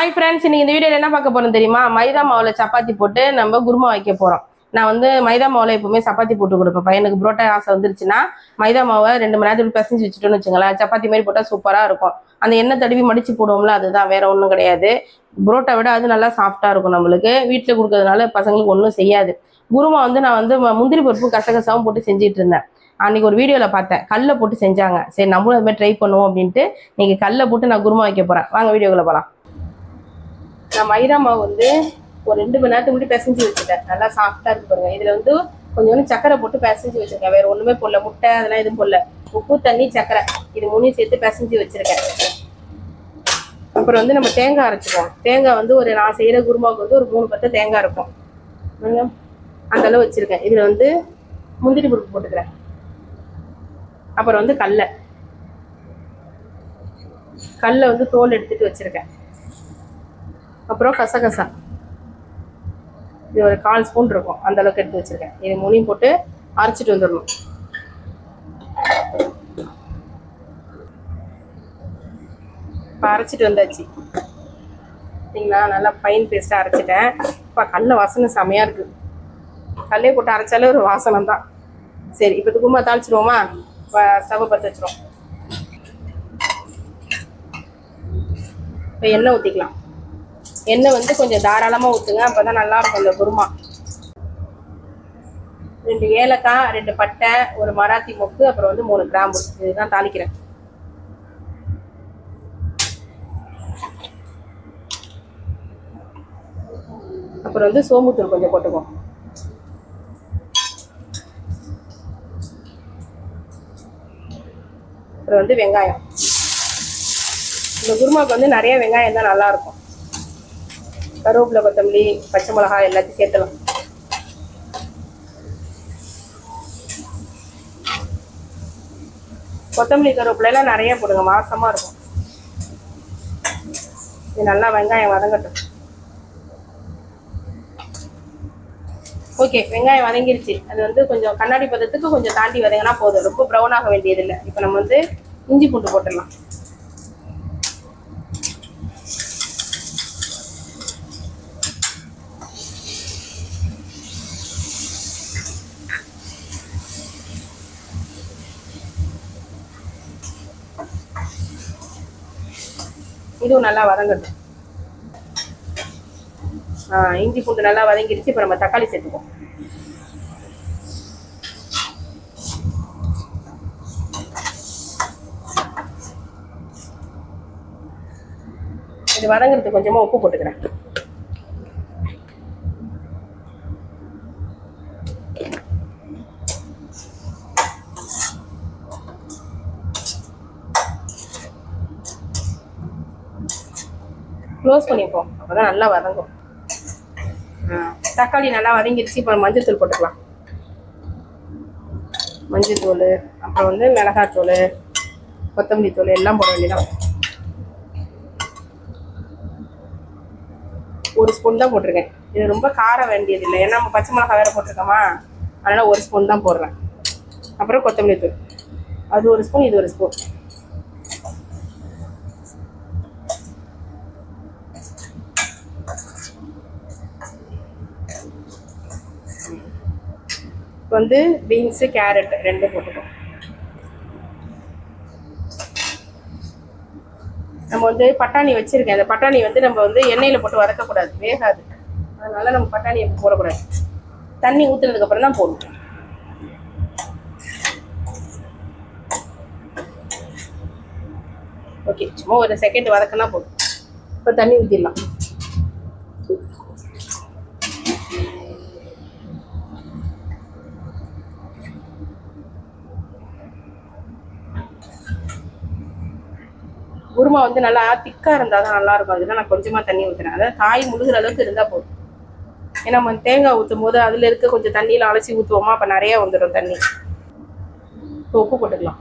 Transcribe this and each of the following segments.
Hi friends இன்னைக்கு இந்த வீடியோல என்ன பார்க்க போறோம் தெரியுமா? மைதா மாவுல சப்பாத்தி போட்டு நம்ம குருமா வைக்க போறோம். நான் வந்து மைதா மாவுல எப்பவுமே சப்பாத்தி போட்டு கொடுப்பேன். பையனுக்கு புரோட்டா ஆசை வந்துருச்சுன்னா மைதா மாவை ரெண்டு மணி நேரத்துக்கு பிசைஞ்சு வச்சுட்டோம்னு வச்சுங்களேன். சப்பாத்தி மாதிரி போட்டால் சூப்பராக இருக்கும். அந்த எண்ணெய் தடவி மடிச்சு போடுவோம்ல அதுதான். வேற ஒன்றும் கிடையாது. புரோட்டா விட அது நல்லா சாஃப்டாக இருக்கும் நம்மளுக்கு. வீட்டில் கொடுக்கறதுனால பசங்களுக்கு ஒன்றும் செய்யாது. குருமா வந்து நான் வந்து ம- முந்திரி பருப்பு கசகசாவும் போட்டு செஞ்சுட்டு இருந்தேன். அன்னைக்கு ஒரு வீடியோவில் பார்த்தேன். கல்லை போட்டு செஞ்சாங்க. சரி நம்மளும் அது மாதிரி ட்ரை பண்ணுவோம் அப்படின்ட்டு இன்னைக்கு கல்லை போட்டு நான் குருமா வைக்க போகிறேன் வாங்க வீடியோக்குள்ள போகலாம் நான் மைதா மாவு வந்து ஒரு ரெண்டு மணி நேரத்துக்கு முன்னாடி பிசைஞ்சு வச்சுட்டேன். நல்லா சாஃப்டாக இருக்கு பாருங்க. இதில் வந்து கொஞ்சோண்டு சக்கரை போட்டு பிசைஞ்சு வச்சிருக்கேன். வேற ஒன்றுமே போடல. முட்டை அதெல்லாம் எதுவும் போடல. உப்பு தண்ணி சக்கரை. இது மூணையும் சேர்த்து பிசைஞ்சு வச்சிருக்கேன். அப்புறம் வந்து நம்ம தேங்காய் அரைச்சிக்குவோம் தேங்காய் வந்து ஒரு நான் செய்கிற குருமாவுக்கு வந்து ஒரு மூணு பத்து தேங்காய் இருக்கும். பாருங்க, அந்த அளவு வச்சிருக்கேன். இதில் வந்து முந்திரி பருப்பு போட்டுக்கிறேன். அப்புறம் வந்து கடலை கடலை வந்து தோல் எடுத்துட்டு வச்சிருக்கேன். அப்புறம் கசகசா. இது ஒரு கால் ஸ்பூன் இருக்கும். அந்த அளவுக்கு எடுத்து வச்சிருக்கேன். இது மூணையும் போட்டு அரைச்சிட்டு வந்துடணும். இப்போ அரைச்சிட்டு வந்தாச்சு. சரிங்களா நல்லா பைன் பேஸ்ட்டாக அரைச்சிட்டேன். இப்போ கல்லை வாசனை செமையாக இருக்குது கல்லே போட்டு அரைச்சாலே ஒரு வாசனை தான். சரி இப்போ குருமா தாளிச்சிருவோமா ஸ்டவ் பற்ற வச்சிரும் இப்போ எண்ணெய் ஊற்றிக்கலாம் எண்ணெய் வந்து கொஞ்சம் தாராளமாக ஊற்றுங்க அப்போ தான் நல்லாயிருக்கும் இந்த குருமா. ரெண்டு ஏலக்காய் ரெண்டு பட்டை ஒரு மராத்தி மொக்கு அப்புறம் வந்து மூணு கிராம்பு இதுதான் தாளிக்கிறேன். அப்புறம் வந்து சோம்புத்தூள் கொஞ்சம் போட்டுக்குவோம் அப்புறம் வந்து வெங்காயம். இந்த குருமாவுக்கு வந்து நிறைய வெங்காயம் தான் நல்லா இருக்கும். கருவேப்பிலை கொத்தமல்லி பச்சை மிளகாய் எல்லாத்தையும் சேர்த்தலாம் கொத்தமல்லி கருவேப்பிலை எல்லாம் நிறைய போடுங்க மாசமாக இருக்கும். இது நல்லா வெங்காயம் வதங்கட்டும். ஓகே வெங்காயம் வதங்கிருச்சு. அது வந்து கொஞ்சம் கண்ணாடி பதத்துக்கு கொஞ்சம் தாண்டி வதங்கினா போதும். ரொம்ப ப்ரௌன் ஆக வேண்டியதில்லை. இப்போ நம்ம வந்து இஞ்சி பூண்டு போட்டுடலாம். இதுவும் நல்லா வதங்கட்டும். ஆ, இஞ்சி பூண்டு நல்லா வதங்கிடுச்சு இப்போ நம்ம தக்காளி சேர்த்துக்குவோம் இது வதங்குறதுக்கு கொஞ்சமாக உப்பு போட்டுக்கிறேன். க்ளோஸ் பண்ணிப்போம் அப்போதான் நல்லா வதங்கும். தக்காளி நல்லா வதங்கிடுச்சு. இப்போ மஞ்சள் தூள் போட்டுக்கலாம். மஞ்சள் தூள் அப்புறம் வந்து மிளகாத்தூள் கொத்தமல்லி தூள் எல்லாம் போட வேண்டியதான் ஒரு ஸ்பூன் தான் போட்டிருக்கேன். இது ரொம்ப காரம் வேண்டியது இல்லை. ஏன்னா நம்ம பச்சை மிளகாய் வேற போட்டிருக்கோமா? அதனால ஒரு ஸ்பூன் தான் போடுறேன். அப்புறம் கொத்தமல்லி தூள். அது ஒரு ஸ்பூன் இது ஒரு ஸ்பூன். வந்து பீன்ஸு கேரட் ரெண்டும் போட்டுக்கோ நம்ம வந்து பட்டாணி வச்சிருக்கேன். அந்த பட்டாணி வந்து நம்ம வந்து எண்ணெயில் போட்டு வதக்கக்கூடாது. வேகாது. அதனால நம்ம பட்டாணி எப்போ போடக்கூடாது. தண்ணி ஊற்றுனதுக்கு அப்புறம் தான் போடணும். ஓகே. சும்மா ஒரு செகண்ட் வதக்கினா போதும். இப்போ தண்ணி ஊற்றிடலாம் குருமா வந்து நல்லா திக்காக இருந்தால் தான் நல்லா இருக்கும். அதுதான் நான் கொஞ்சமாக தண்ணி ஊற்றுறேன் அதாவது காய் முழுகிற அளவுக்கு இருந்தால் போதும். ஏன்னா நம்ம தேங்காய் ஊற்றும் போது அதில் இருக்க கொஞ்சம் தண்ணியில் அலசி ஊற்றுவோமா அப்போ நிறைய வந்துடும் தண்ணி. இப்போ உப்பு போட்டுக்கலாம்.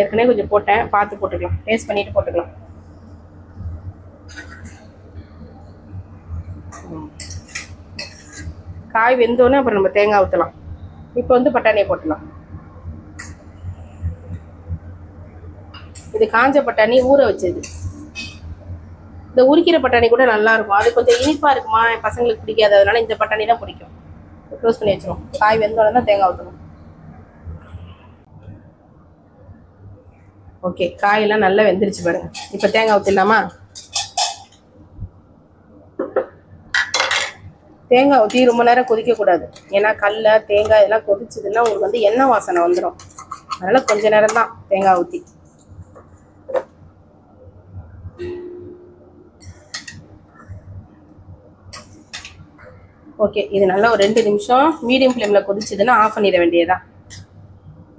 ஏற்கனவே கொஞ்சம் போட்டேன். பார்த்து போட்டுக்கலாம். டேஸ்ட் பண்ணிவிட்டு போட்டுக்கலாம். காய் வெந்தோடனே அப்புறம் நம்ம தேங்காய் ஊற்றலாம் இப்போ வந்து பட்டாணியை போட்டுடலாம் இது காஞ்ச பட்டாணி ஊற வச்சது. இந்த உரிக்கிற பட்டாணி கூட நல்லா இருக்கும் அது கொஞ்சம் இனிப்பா இருக்குமா? என் பசங்களுக்கு பிடிக்காது. அதனால இந்த பட்டாணி தான் பிடிக்கும். க்ளோஸ் பண்ணி வச்சிரும். காய் வெந்தோடனே தான் தேங்காய் ஊற்றணும் ஓகே காயெல்லாம் நல்லா வெந்துருச்சு பாருங்க. இப்போ தேங்காய் ஊற்றிடலாமா தேங்காய் ஊற்றி ரொம்ப நேரம் கொதிக்கக்கூடாது. ஏன்னா கடல தேங்காய் இதெல்லாம் கொதிச்சதுன்னா உங்களுக்கு வந்து எண்ணெய் வாசனை வந்துடும் அதனால் கொஞ்ச நேரம் தான் தேங்காய் ஊற்றி ஓகே இது நல்லா ஒரு ரெண்டு நிமிஷம் மீடியம் ஃப்ளேமில் கொதிச்சதுன்னா ஆஃப் பண்ணிட வேண்டியதுதான்.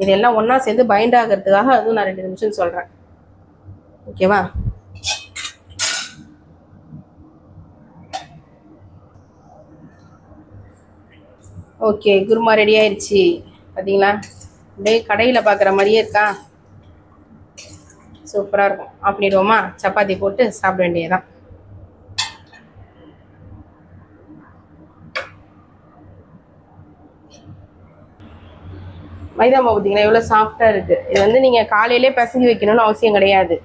இதெல்லாம் ஒன்றா சேர்ந்து பைண்ட் ஆகிறதுக்காக அதுவும் நான் ரெண்டு நிமிஷம் சொல்கிறேன் ஓகேவா ஓகே குருமா ரெடி ஆயிடுச்சு பார்த்தீங்களா அப்படியே கடையில் பார்க்குற மாதிரியே இருக்கா? சூப்பராக இருக்கும். ஆஃப் பண்ணிடுவோமா? சப்பாத்தி போட்டு சாப்பிட வேண்டியதுதான். மைதா மாவு பார்த்தீங்கன்னா எவ்வளோ சாஃப்டாக இருக்குது இது வந்து நீங்கள் காலையிலே பிசைஞ்சு வைக்கணும்னு அவசியம் கிடையாது.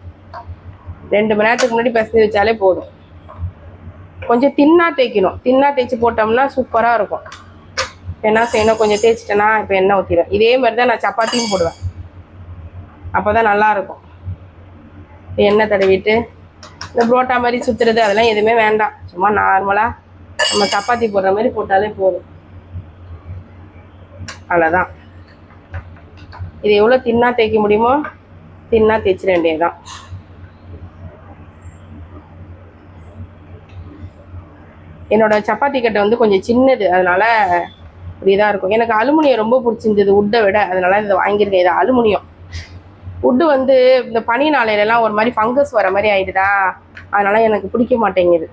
ரெண்டு மணி நேரத்துக்கு முன்னாடி பிசைஞ்சு வச்சாலே போதும். கொஞ்சம் தின்னாக தேய்க்கணும். தின்னாக தேய்ச்சி போட்டோம்னா சூப்பராக இருக்கும். இப்போ என்ன செய்யணும்? கொஞ்சம் தேய்ச்சிட்டேன்னா இப்போ எண்ணெய் ஊற்றிடுவேன் இதே மாதிரி தான் நான் சப்பாத்தியும் போடுவேன். அப்போ தான் நல்லாயிருக்கும் இப்போ எண்ணெய் தடவிட்டு இந்த புரோட்டா மாதிரி சுற்றுறது அதெல்லாம் எதுவுமே வேண்டாம். சும்மா நார்மலாக நம்ம சப்பாத்தி போடுற மாதிரி போட்டாலே போதும். அவ்வளோதான் இது எவ்வளோ தின்னா தேய்க்க முடியுமோ தின்னா தேய்ச்சிட வேண்டியதுதான். என்னோட சப்பாத்தி கட்டை வந்து கொஞ்சம் சின்னது அதனால இப்படி இருக்கும். எனக்கு அலுமினியம் ரொம்ப பிடிச்சிருந்தது உட்டை விட அதனால இதை வாங்கியிருக்கேன். இது அலுமினியம். உட்டு வந்து இந்த பனி நாளையிலலாம் ஒரு மாதிரி ஃபங்கஸ் வர மாதிரி ஆயிடுதா? அதனால எனக்கு பிடிக்க மாட்டேங்குது.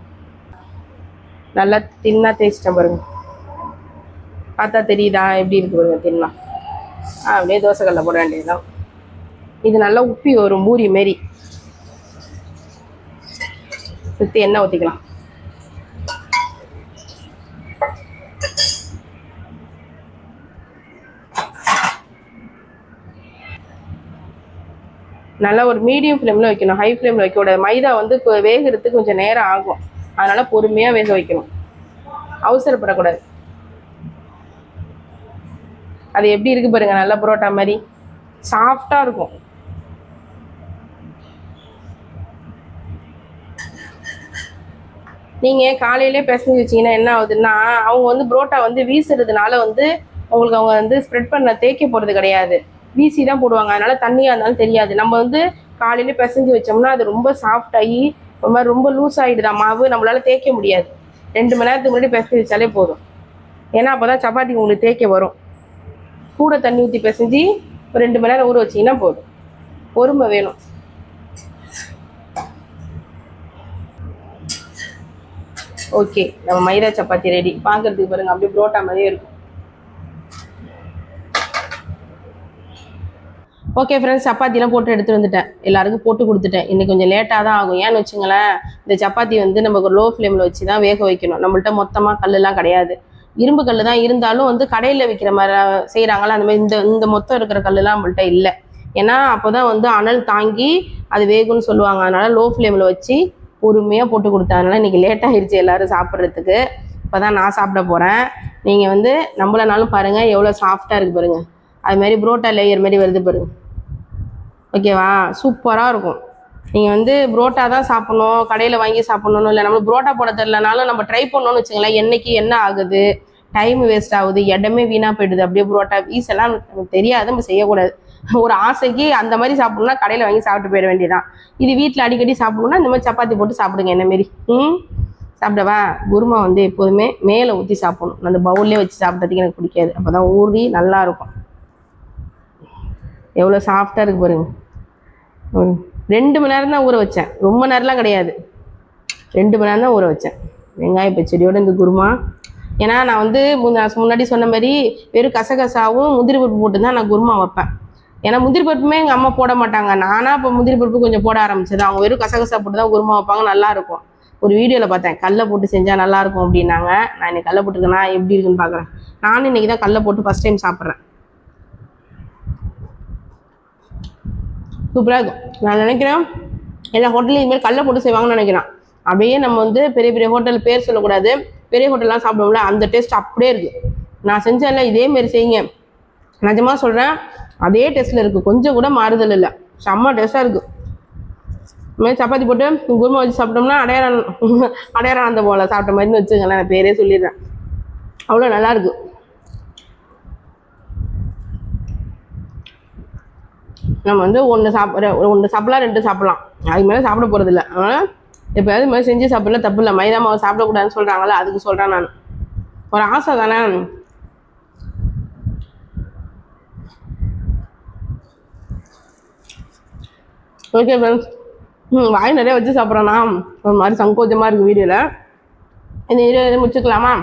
நல்லா தின்னா தேய்ச்சிட்டேன் பாருங்க. பார்த்தா தெரியுதா? எப்படி இருக்கு பாருங்க தின்னா. அப்படியே தோசைக்கல்ல போட வேண்டியதுதான். இது நல்லா உப்பி வரும் பூரி மாரி. சுற்றி எண்ணெய் ஊற்றிக்கலாம் நல்லா ஒரு மீடியம் ஃப்ளேமில் வைக்கணும். ஹை ஃப்ளேமில் வைக்கக்கூடாது மைதா வந்து வேகிறதுக்கு கொஞ்சம் நேரம் ஆகும். அதனால பொறுமையாக வேக வைக்கணும். அவசரப்படக்கூடாது. அது எப்படி இருக்கு பாருங்க நல்ல புரோட்டா மாதிரி. சாஃப்டாக இருக்கும். நீங்கள் காலையிலே பிசைஞ்சு வச்சீங்கன்னா என்ன ஆகுதுன்னா அவங்க வந்து புரோட்டா வந்து வீசுறதுனால வந்து உங்களுக்கு அவங்க வந்து ஸ்ப்ரெட் பண்ண தேய்க்க போகிறது கிடையாது. வீசி தான் போடுவாங்க. அதனால தண்ணியாக இருந்தாலும் தெரியாது. நம்ம வந்து காலையில பிசைஞ்சு வச்சோம்னா அது ரொம்ப சாஃப்ட் ஆகி ஒரு மாதிரி ரொம்ப லூஸ் ஆகிடுதா மாவு நம்மளால தேய்க்க முடியாது. ரெண்டு மணி நேரத்துக்கு முன்னாடி பிசைஞ்சு வச்சாலே போதும். ஏன்னா அப்போ தான் சப்பாத்தி உங்களுக்கு தேய்க்க வரும். கூட தண்ணி ஊற்றி பிசைஞ்சு ஒரு ரெண்டு மணி நேரம் ஊற வச்சிங்கன்னா போதும். பொறுமை வேணும். ஓகே நம்ம மைதா சப்பாத்தி ரெடி பார்க்கறதுக்கு பாருங்க அப்படியே புரோட்டா மாதிரியே இருக்கும். ஓகே ஃப்ரெண்ட்ஸ் சப்பாத்திலாம் போட்டு எடுத்துட்டு வந்துட்டேன். எல்லாருக்கும் போட்டு கொடுத்துட்டேன். இன்னைக்கு கொஞ்சம் லேட்டாக தான் ஆகும். ஏன்னு வச்சுங்களேன் இந்த சப்பாத்தி வந்து நமக்கு லோ ஃப்ளேமில் வச்சு தான் வேக வைக்கணும். நம்மள்ட்ட மொத்தமாக கல்லுலாம் கிடையாது. இரும்பு கல் தான் இருந்தாலும் வந்து கடையில் விற்கிற மாதிரி செய்கிறாங்களா அந்த மாதிரி இந்த இந்த மொத்தம் இருக்கிற கல்லுலாம் நம்மள்கிட்ட இல்லை. ஏன்னா அப்போ தான் வந்து அனல் தாங்கி அது வேகும்னு சொல்லுவாங்க. அதனால் லோ ஃப்ளேமில் வச்சு பொறுமையாக போட்டு கொடுத்ததுனால அதனால லேட் ஆகிடுச்சு எல்லோரும் சாப்பிட்றதுக்கு. இப்போ தான் நான் சாப்பிட போகிறேன் நீங்கள் வந்து நம்மளனாலும் பாருங்கள் எவ்வளோ சாஃப்டாக இருக்குது பாருங்கள் அது மாதிரி புரோட்டா லேயர் மாதிரி வருது பாருங்க. ஓகேவா சூப்பராக இருக்கும். நீங்கள் வந்து புரோட்டா தான் சாப்பிடணும் கடையில் வாங்கி சாப்பிட்ணும் இல்லை நம்ம புரோட்டா போட தெரிலனாலும் நம்ம ட்ரை பண்ணோம்னு வச்சுங்களேன் என்னைக்கு என்ன ஆகுது? டைம் வேஸ்ட் ஆகுது இடமே வீணாக போயிடுது. அப்படியே புரோட்டா ஈஸ் எல்லாம் நமக்கு தெரியாது நம்ம செய்யக்கூடாது. ஒரு ஆசைக்கு அந்த மாதிரி சாப்பிடணும்னா கடையில் வாங்கி சாப்பிட்டு போயிட வேண்டியதான் இது வீட்டில் அடிக்கடி சாப்பிடணும்னா இந்த மாதிரி சப்பாத்தி போட்டு சாப்பிடுங்க என்ன மாரி. ம்? சாப்பிடவா? குருமா வந்து எப்போதுமே மேலே ஊற்றி சாப்பிடணும். அந்த பவுல்லே வச்சு சாப்பிட்றதுக்கு எனக்கு பிடிக்காது. அப்போ தான் ஊறி நல்லாயிருக்கும் எவ்வளோ சாஃப்டாக இருக்கு பாருங்க. ம். ரெண்டு மணி நேரம் தான் ஊற வச்சேன். ரொம்ப நேரம்லாம் கிடையாது. ரெண்டு மணி நேரம் தான் ஊற வச்சேன். வெங்காய பச்சடியோட இந்த குருமா. ஏன்னா நான் வந்து முன்னாடி சொன்ன மாதிரி வெறும் கசகசாவும் முந்திரி பருப்பு போட்டு தான் நான் குருமா வைப்பேன். ஏன்னா முந்திரி பருப்புமே எங்கள் அம்மா போட மாட்டாங்க. நானாக இப்போ முந்திரி பருப்பு கொஞ்சம் போட ஆரம்பிச்சது. அவங்க வெறும் கசகசா போட்டு தான் குருமா வைப்பாங்க. நல்லாயிருக்கும் ஒரு வீடியோவில் பார்த்தேன். கல்லை போட்டு செஞ்சால் நல்லா இருக்கும் அப்படின்னாங்க. நான் இன்னைக்கு கல்லை போட்டுருக்கேன்னா எப்படி இருக்குன்னு பார்க்குறேன். நானும் இன்னைக்கு தான் கல்லை போட்டு ஃபஸ்ட் டைம் சாப்பிட்றேன். சூப்பராக இருக்கும். நான் நினைக்கிறேன் எல்லா ஹோட்டலையும் இதுமாரி கடல போட்டு செய்வாங்கன்னு நினைக்கிறேன். அப்படியே நம்ம வந்து பெரிய பெரிய ஹோட்டல் பேர் சொல்லக்கூடாது. பெரிய ஹோட்டல்லாம் சாப்பிடுவோம்ல அந்த டேஸ்ட் அப்படியே இருக்குது நான் செஞ்சேன்ல இதேமாரி செய்யுங்க. நிஜமாக சொல்கிறேன் அதே டேஸ்ட்டில் இருக்குது கொஞ்சம் கூட மாறுதல் இல்லை. செம்ம டேஸ்ட்டாக இருக்குது இதுமாதிரி சப்பாத்தி போட்டு குருமா வச்சு சாப்பிட்டோம்னா அடையாளம் அடையாளம் அந்த போல சாப்பிட்ட மாதிரின்னு வச்சுக்கோங்களேன் நான் பேரே சொல்லிடுறேன். அவ்வளோ நல்லாயிருக்கும் இருக்கு நம்ம வந்து ஒன்று சாப்பிட்ற ஒன்று சாப்பிடலாம் ரெண்டு சாப்பிடலாம். அதுக்கு மேலே சாப்பிட போகிறது இல்லை இப்போ எப்போயாவது மாதிரி செஞ்சு சாப்பிடல தப்பு இல்லை. மைதா மாவு சாப்பிடக்கூடாதுன்னு சொல்கிறாங்களே அதுக்கு சொல்கிறேன் நான். ஒரு ஆசை தானே? ஓகே ஃப்ரெண்ட்ஸ் ம் வாய் நிறைய வச்சு சாப்பிட்றேன்னா ஒரு மாதிரி சங்கோச்சமாக இருக்குது வீடியோவில் இந்த வீடியோ எதுவும் முடிச்சுக்கலாமா?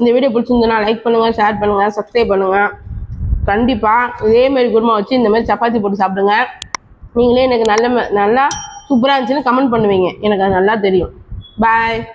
இந்த வீடியோ பிடிச்சிருந்ததுன்னா லைக் பண்ணுங்கள் ஷேர் பண்ணுங்கள் சப்ஸ்கிரைப் பண்ணுங்கள் கண்டிப்பாக இதேமாரி குருமா வச்சு இந்த மாதிரி சப்பாத்தி போட்டு சாப்பிடுங்க. நீங்களே எனக்கு நல்ல ம- நல்லா சூப்பராக இருந்துச்சுன்னு கமெண்ட் பண்ணுவீங்க. எனக்கு அது நல்லா தெரியும். பாய்